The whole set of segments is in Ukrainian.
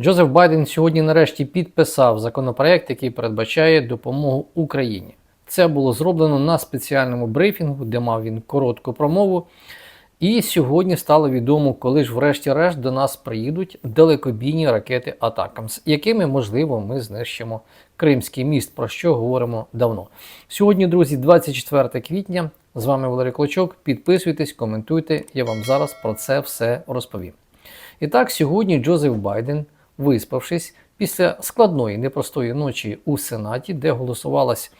Джозеф Байден сьогодні нарешті підписав законопроект, який передбачає допомогу Україні. Це було зроблено на спеціальному брифінгу, де мав він коротку промову. І сьогодні стало відомо, коли ж, врешті-решт, до нас приїдуть далекобійні ракети Атакамс, якими, можливо, ми знищимо Кримський міст, про що говоримо давно. Сьогодні, друзі, 24 квітня. З вами Валерій Клочок. Підписуйтесь, коментуйте, я вам зараз про це все розповім. І так, сьогодні Джозеф Байден, виспавшись після складної непростої ночі у Сенаті, де голосувалась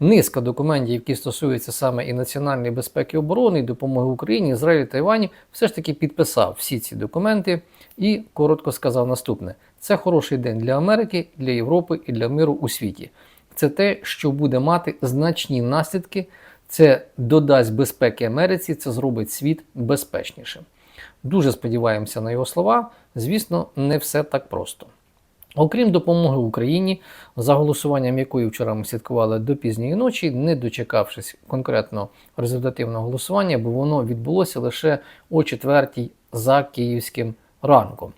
низка документів, які стосуються саме і національної безпеки оборони, і допомоги Україні, Ізраїлю та Івані, все ж таки підписав всі ці документи і коротко сказав наступне: це хороший день для Америки, для Європи і для миру у світі. Це те, що буде мати значні наслідки. Це додасть безпеки Америці, це зробить світ безпечнішим. Дуже сподіваємося на його слова. Звісно, не все так просто. Окрім допомоги Україні, за голосуванням якої вчора ми слідкували до пізньої ночі, не дочекавшись конкретно результативного голосування, бо воно відбулося лише о четвертій за київським ранком.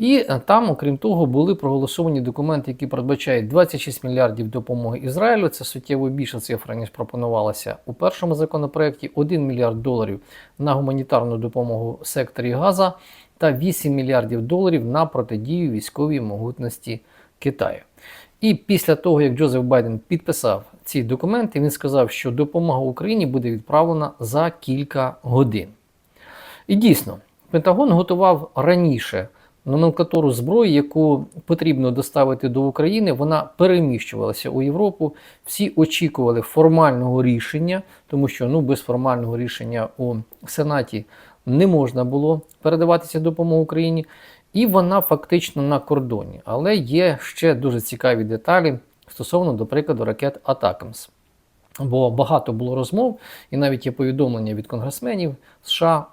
І там, окрім того, були проголосовані документи, які передбачають 26 мільярдів допомоги Ізраїлю. Це суттєво більша цифра, ніж пропонувалася у першому законопроекті. 1 мільярд доларів на гуманітарну допомогу секторі Газа та 8 мільярдів доларів на протидію військовій могутності Китаю. І після того, як Джозеф Байден підписав ці документи, він сказав, що допомога Україні буде відправлена за кілька годин. І дійсно, Пентагон готував раніше номенклатуру зброї, яку потрібно доставити до України, вона переміщувалася у Європу. Всі очікували формального рішення, тому що ну, без формального рішення у Сенаті не можна було передаватися допомогу Україні. І вона фактично на кордоні. Але є ще дуже цікаві деталі стосовно, до прикладу, ракет Атакамс. Бо багато було розмов, і навіть є повідомлення від конгресменів США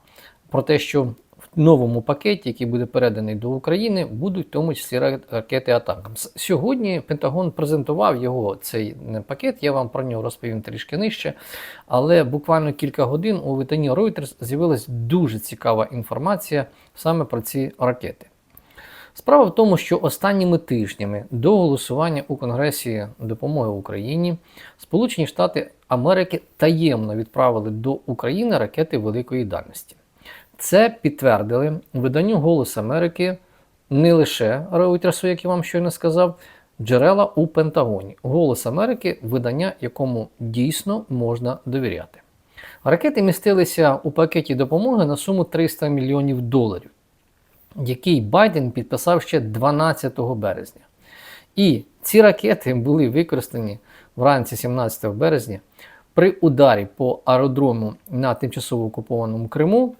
про те, що новому пакеті, який буде переданий до України, будуть в тому числі ракети Атакамс. Сьогодні Пентагон презентував його цей пакет. Я вам про нього розповім трішки нижче. Але буквально кілька годин у виданні Reuters з'явилась дуже цікава інформація саме про ці ракети. Справа в тому, що останніми тижнями до голосування у Конгресі допомоги Україні Сполучені Штати Америки таємно відправили до України ракети великої дальності. Це підтвердили виданню Голос Америки не лише Reuters, як я вам щойно сказав, джерела у Пентагоні. Голос Америки видання, якому дійсно можна довіряти. Ракети містилися у пакеті допомоги на суму 300 мільйонів доларів, який Байден підписав ще 12 березня. І ці ракети були використані вранці 17 березня при ударі по аеродрому на тимчасово окупованому Криму.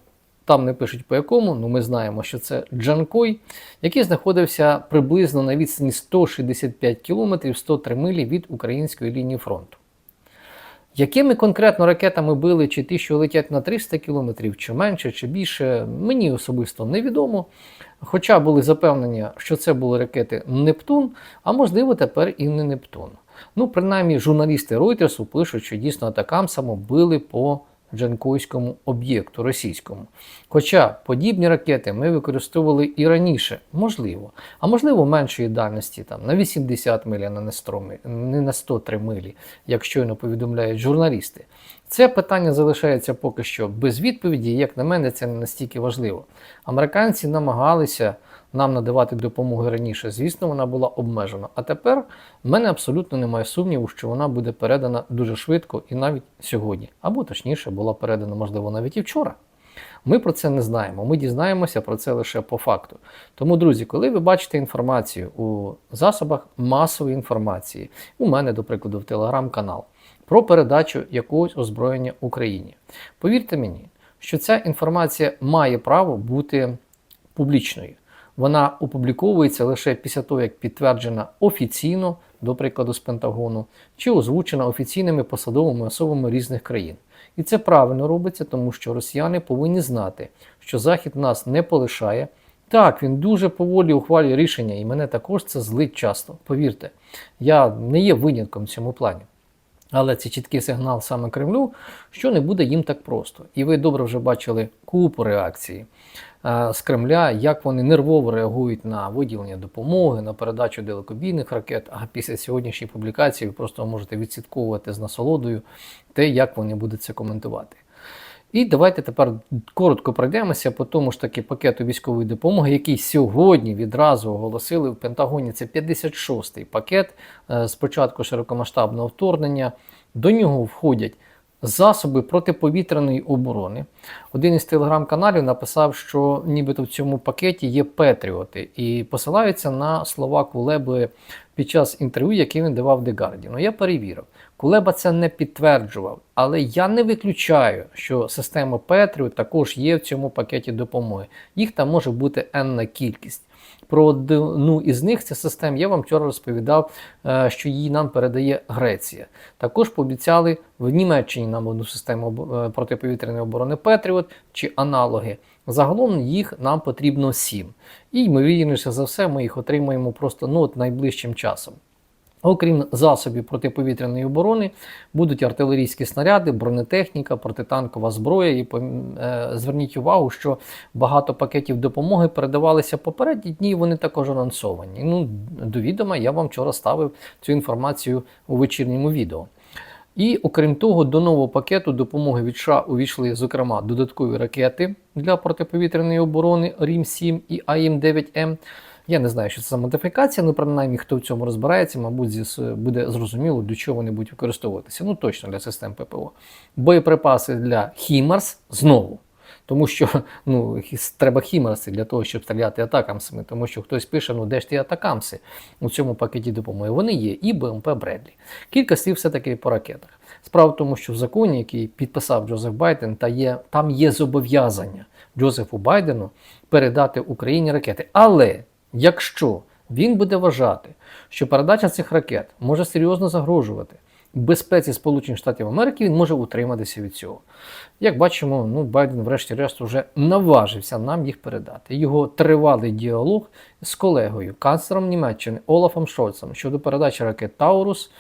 Там не пишуть по якому, але ми знаємо, що це Джанкой, який знаходився приблизно на відстані 165 км 103 милі від української лінії фронту. Якими конкретно ракетами били, чи ті, що летять на 300 км, чи менше, чи більше, мені особисто невідомо. Хоча були запевнення, що це були ракети Нептун, а можливо тепер і не Нептун. Ну, принаймні, журналісти Reuters пишуть, що дійсно атакамсами били по Джанкойському об'єкту російському. Хоча подібні ракети ми використовували і раніше, можливо, а можливо меншої дальності там на 80 миль, а не на 103 милі, як щойно повідомляють журналісти. Це питання залишається поки що без відповіді, як на мене, це не настільки важливо. Американці намагалися нам надавати допомогу раніше. Звісно, вона була обмежена. А тепер в мене абсолютно немає сумніву, що вона буде передана дуже швидко і навіть сьогодні. Або точніше, була передана, можливо, навіть і вчора. Ми про це не знаємо. Ми дізнаємося про це лише по факту. Тому, друзі, коли ви бачите інформацію у засобах масової інформації, у мене, до прикладу, в телеграм-канал, про передачу якогось озброєння Україні, повірте мені, що ця інформація має право бути публічною вона опубліковується лише після того, як підтверджена офіційно, до прикладу, з Пентагону, чи озвучена офіційними посадовими особами різних країн. І це правильно робиться, тому що росіяни повинні знати, що Захід нас не полишає. Так, він дуже поволі ухвалює рішення, і мене також це злить часто. Повірте, я не є винятком в цьому плані. Але це чіткий сигнал саме Кремлю, що не буде їм так просто. І ви добре вже бачили купу реакції е, з Кремля, як вони нервово реагують на виділення допомоги, на передачу далекобійних ракет. А після сьогоднішньої публікації ви просто можете відслідковувати з насолодою те, як вони будуть це коментувати. І давайте тепер коротко пройдемося по тому ж таки пакету військової допомоги, який сьогодні відразу оголосили в Пентагоні. Це 56-й пакет спочатку початку широкомасштабного вторгнення. До нього входять засоби протиповітряної оборони. Один із телеграм-каналів написав, що нібито в цьому пакеті є Петріоти, і посилаються на слова Кулеби під час інтерв'ю, яке він давав Guardian. Ну, я перевірив. Кулеба це не підтверджував, але я не виключаю, що система Петріот також є в цьому пакеті допомоги. Їх там може бути енна кількість. Про одну із них це систем я вам вчора розповідав, е, що її нам передає Греція. Також пообіцяли в Німеччині нам одну систему е, протиповітряної оборони Петріот чи аналоги. Загалом їх нам потрібно сім. І ймовірніше за все, ми їх отримаємо просто ну, от найближчим часом. Окрім засобів протиповітряної оборони, будуть артилерійські снаряди, бронетехніка, протитанкова зброя. І е, зверніть увагу, що багато пакетів допомоги передавалися попередні дні, і вони також анонсовані. Ну, до відома, я вам вчора ставив цю інформацію у вечірньому відео. І окрім того, до нового пакету допомоги від США увійшли, зокрема, додаткові ракети для протиповітряної оборони Рім-7 і АІМ-9М. Я не знаю, що це за модифікація, але принаймні хто в цьому розбирається, мабуть, зі- буде зрозуміло, для чого вони будуть використовуватися. Ну точно для систем ППО. Боєприпаси для Хімарс знову. Тому що ну, треба хімарси для того, щоб стріляти атакамсами. Тому що хтось пише, ну де ж ті атакамси у цьому пакеті допомоги. Вони є і БМП Бредлі. Кілька слів все-таки по ракетах. Справа в тому, що в законі, який підписав Джозеф Байден, та є, там є зобов'язання Джозефу Байдену передати Україні ракети. Але якщо він буде вважати, що передача цих ракет може серйозно загрожувати безпеці Сполучених Штатів Америки, він може утриматися від цього. Як бачимо, ну Байден, врешті-решт, вже наважився нам їх передати. Його тривалий діалог з колегою, канцлером Німеччини Олафом Шольцем щодо передачі ракет Таурус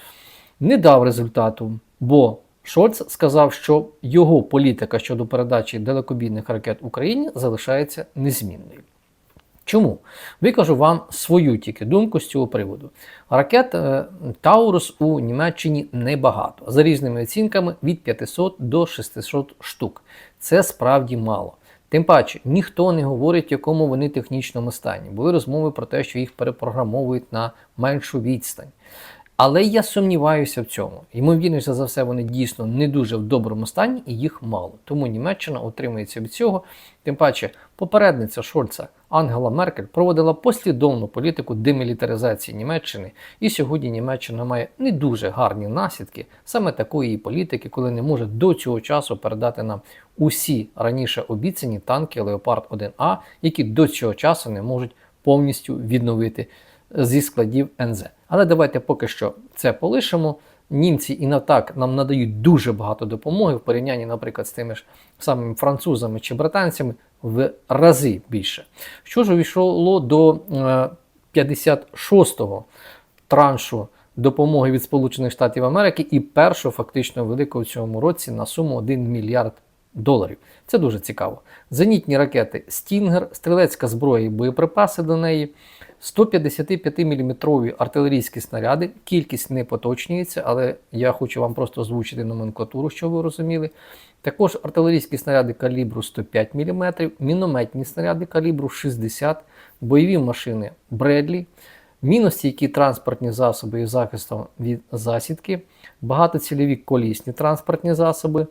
не дав результату, бо Шольц сказав, що його політика щодо передачі далекобійних ракет Україні залишається незмінною. Чому? Викажу вам свою тільки думку з цього приводу. Ракет е, Таурус у Німеччині небагато. За різними оцінками від 500 до 600 штук. Це справді мало. Тим паче, ніхто не говорить, в якому вони технічному стані. Були розмови про те, що їх перепрограмовують на меншу відстань. Але я сумніваюся в цьому. Ймовірніше за все, вони дійсно не дуже в доброму стані і їх мало. Тому Німеччина утримується від цього. Тим паче, попередниця Шольца Ангела Меркель проводила послідовну політику демілітаризації Німеччини, і сьогодні Німеччина має не дуже гарні наслідки саме такої політики, коли не може до цього часу передати нам усі раніше обіцяні танки Леопард 1А, які до цього часу не можуть повністю відновити зі складів НЗ. Але давайте поки що це полишимо. Німці і на так нам надають дуже багато допомоги в порівнянні, наприклад, з тими ж самими французами чи британцями в рази більше. Що ж увійшло до е, 56-го траншу допомоги від Сполучених Штатів Америки і першого фактично великого в цьому році на суму 1 мільярд доларів. Це дуже цікаво. Зенітні ракети Стінгер, стрілецька зброя і боєприпаси до неї. 155-мм артилерійські снаряди. Кількість не поточнюється, але я хочу вам просто озвучити номенклатуру, щоб ви розуміли. Також артилерійські снаряди калібру 105 мм, мінометні снаряди калібру 60 бойові машини Бредлі, міностійкі транспортні засоби із захистом від засідки, багатоцільові колісні транспортні засоби.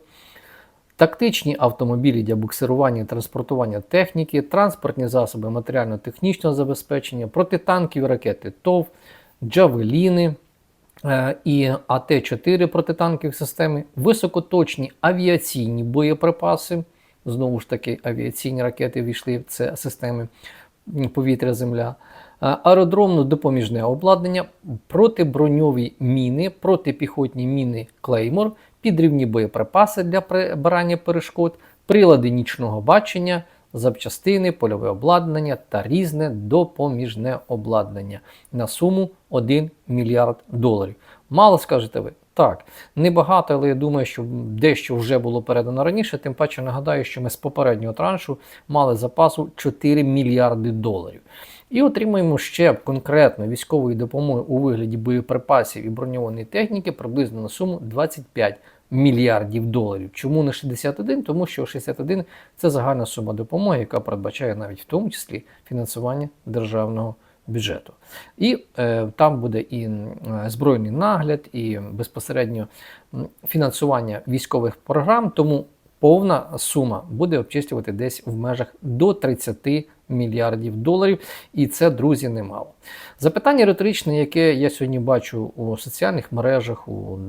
Тактичні автомобілі для буксирування і транспортування техніки, транспортні засоби матеріально-технічного забезпечення, протитанкові ракети ТОВ, Джавеліни е, і АТ-4 протитанкові системи, високоточні авіаційні боєприпаси. Знову ж таки, авіаційні ракети війшли в це системи повітря-земля. Е, Аеродромно-допоміжне обладнання, протиброньові міни, протипіхотні міни Клеймор, підривні боєприпаси для прибирання перешкод, прилади нічного бачення, запчастини, польове обладнання та різне допоміжне обладнання на суму 1 мільярд доларів. Мало скажете ви, Так, небагато, але я думаю, що дещо вже було передано раніше. Тим паче нагадаю, що ми з попереднього траншу мали запасу 4 мільярди доларів. І отримуємо ще конкретно військової допомоги у вигляді боєприпасів і броньованої техніки приблизно на суму 25 мільярдів доларів. Чому не 61? Тому що 61 це загальна сума допомоги, яка передбачає навіть в тому числі фінансування державного бюджету. І е, там буде і збройний нагляд, і безпосередньо фінансування військових програм. Тому повна сума буде обчислювати десь в межах до 30 мільярдів доларів. І це, друзі, немало. Запитання риторичне, яке я сьогодні бачу у соціальних мережах, у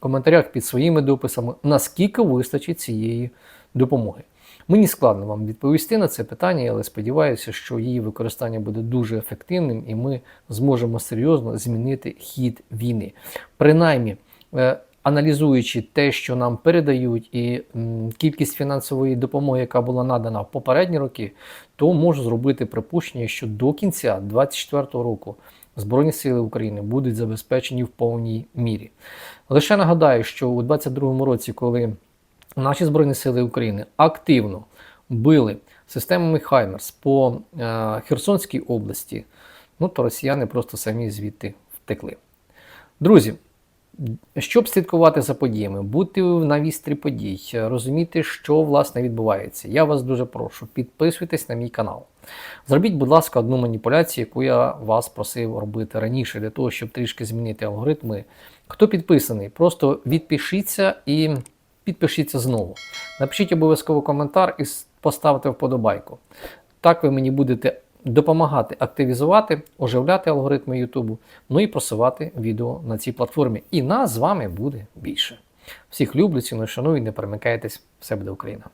коментарях під своїми дописами, наскільки вистачить цієї допомоги. Мені складно вам відповісти на це питання, але сподіваюся, що її використання буде дуже ефективним і ми зможемо серйозно змінити хід війни. Принаймні, е, аналізуючи те, що нам передають, і кількість фінансової допомоги, яка була надана в попередні роки, то можу зробити припущення, що до кінця 2024 року Збройні Сили України будуть забезпечені в повній мірі. Лише нагадаю, що у 2022 році, коли наші Збройні Сили України активно били системами Хаймерс по е, Херсонській області, ну то росіяни просто самі звідти втекли. Друзі, щоб слідкувати за подіями, бути на вістрі подій, розуміти, що власне відбувається, я вас дуже прошу, підписуйтесь на мій канал. Зробіть, будь ласка, одну маніпуляцію, яку я вас просив робити раніше, для того, щоб трішки змінити алгоритми. Хто підписаний, просто відпишіться і підпишіться знову. Напишіть обов'язково коментар і поставте вподобайку. Так ви мені будете допомагати активізувати, оживляти алгоритми Ютубу, ну і просувати відео на цій платформі. І нас з вами буде більше. Всіх люблю, ціную, шаную, не перемикайтесь, все буде Україна!